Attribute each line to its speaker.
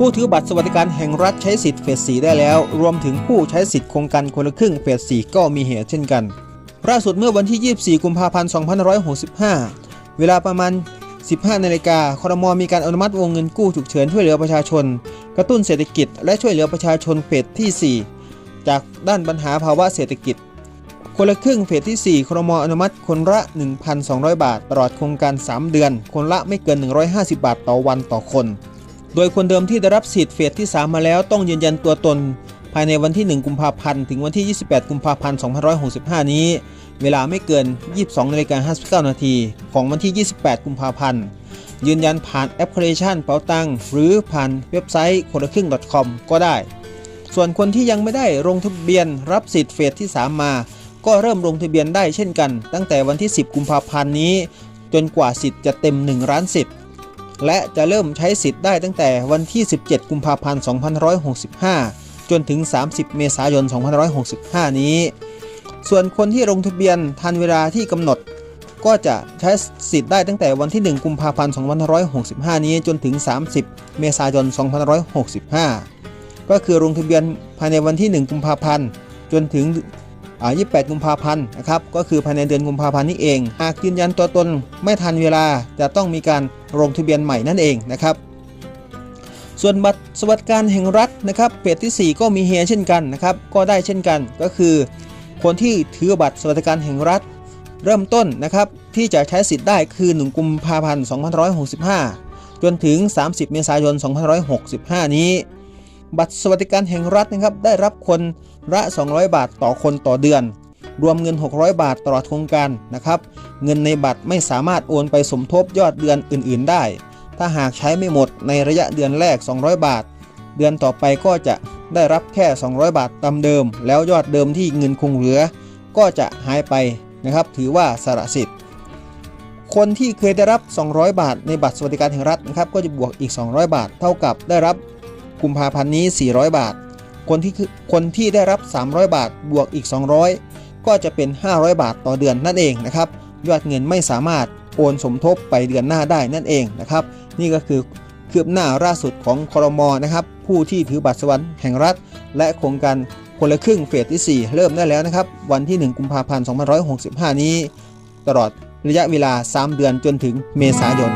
Speaker 1: ผู้ถือบัตรสวัสดิการแห่งรัฐใช้สิทธิ์เฟส4ได้แล้ว รวมถึงผู้ใช้สิทธิ์โครงการคนละครึ่งเฟส4ก็มีเหตุเช่นกันล่าสุดเมื่อวันที่ 24 กุมภาพันธ์ 2565 เวลาประมาณ 15 นาฬิกาครมมีการอนุมัติวงเงินกู้ฉุกเฉินช่วยเหลือประชาชน กระตุ้นเศรษฐกิจ และช่วยเหลือประชาชนเฟสที่ 4 จากด้านปัญหาภาวะเศรษฐกิจ คนละครึ่งเฟสที่ 4 ครมอนุมัติคนละ 1,200 บาท ตลอดโครงการ 3 เดือน คนละไม่เกิน 150 บาทต่อวันต่อคน โดยคนเดิมที่ได้รับสิทธิ์เฟสที่ 3 มาแล้วต้องยืนยันตัวตน ภายในวันที่ 1 กุมภาพันธ์ ถึงวันที่ 28 กุมภาพันธ์ 2565 นี้ เวลาไม่เกิน 22นาฬิกา59 นาที ของวันที่ 28 กุมภาพันธ์ ยืนยันผ่านแอปพลิเคชันเป๋าตังหรือผ่านเว็บไซต์คนละครึ่ง .com ก็ได้ ส่วนคนที่ยังไม่ได้ลงทะเบียนรับสิทธิ์เฟสที่ 3 มา ก็เริ่มลงทะเบียนได้เช่นกัน ตั้งแต่วันที่ 10 กุมภาพันธ์นี้ จนกว่าสิทธิ์จะเต็ม 1 ล้านสิทธิ์ และจะเริ่มใช้สิทธิ์ได้ตั้งแต่วันที่ 17 กุมภาพันธ์ 2565 จนถึง 30 เมษายน 2565 นี้ ส่วนคนที่ลงทะเบียนทันเวลาที่กำหนด ก็จะใช้สิทธิ์ได้ตั้งแต่วันที่ 1 กุมภาพันธ์ 2565 นี้จนถึง 30 เมษายน 2565 ก็คือลงทะเบียนภายในวันที่ 1 กุมภาพันธ์จนถึง 28 กุมภาพันธ์นะครับก็คือภายในเดือนกุมภาพันธ์นี้เอง หากยืนยันตัวตนไม่ทันเวลาจะต้องมีการลงทะเบียนใหม่นั่นเองนะครับส่วนบัตรสวัสดิการแห่งรัฐนะครับเฟสที่ 4 ก็มีเฮเช่นกันนะครับก็ได้เช่นกันก็คือ คนที่ถือบัตรสวัสดิการแห่งรัฐ เริ่มต้นนะครับที่จะใช้สิทธิ์ได้คือ 1 กุมภาพันธ์ 2565 จนถึง 30 เมษายน 2565 นี้ บัตรสวัสดิการแห่งรัฐนะครับได้รับคนละ 200 บาทต่อคนต่อเดือน รวมเงิน 600 บาทตลอดโครงการนะครับ เงินในบัตรไม่สามารถโอนไปสมทบยอดเดือนอื่น ๆ ได้ ถ้าหากใช้ไม่หมดในระยะเดือนแรก 200 บาท เดือนต่อไปก็จะได้รับแค่ 200 บาทตามเดิม แล้วยอดเดิมที่เงินคงเหลือ ก็จะหายไปนะครับ ถือว่าสละสิทธิ์คนที่เคยได้รับ 200 บาท ในบัตรสวัสดิการแห่งรัฐนะครับ ก็จะบวกอีก 200 บาท เท่ากับได้รับ กุมภาพันธ์นี้ 400 บาท คนที่คือคนที่ได้รับ 300 บาทบวกอีก 200 ก็จะเป็น 500 บาทต่อเดือนนั่นเองนะครับยอดเงินไม่สามารถโอนสมทบไปเดือนหน้าได้นั่นเองนะครับ นี่ก็คือคืบหน้าล่าสุดของคอรมอนะครับ ผู้ที่ถือบัตรสวัสดิ์แห่งรัฐ และโครงการคนละครึ่งเฟสที่ 4 เริ่มได้แล้วนะครับ วันที่ 1 กุมภาพันธ์ 2565 นี้ ตลอดระยะเวลา 3 เดือนจนถึงเมษายน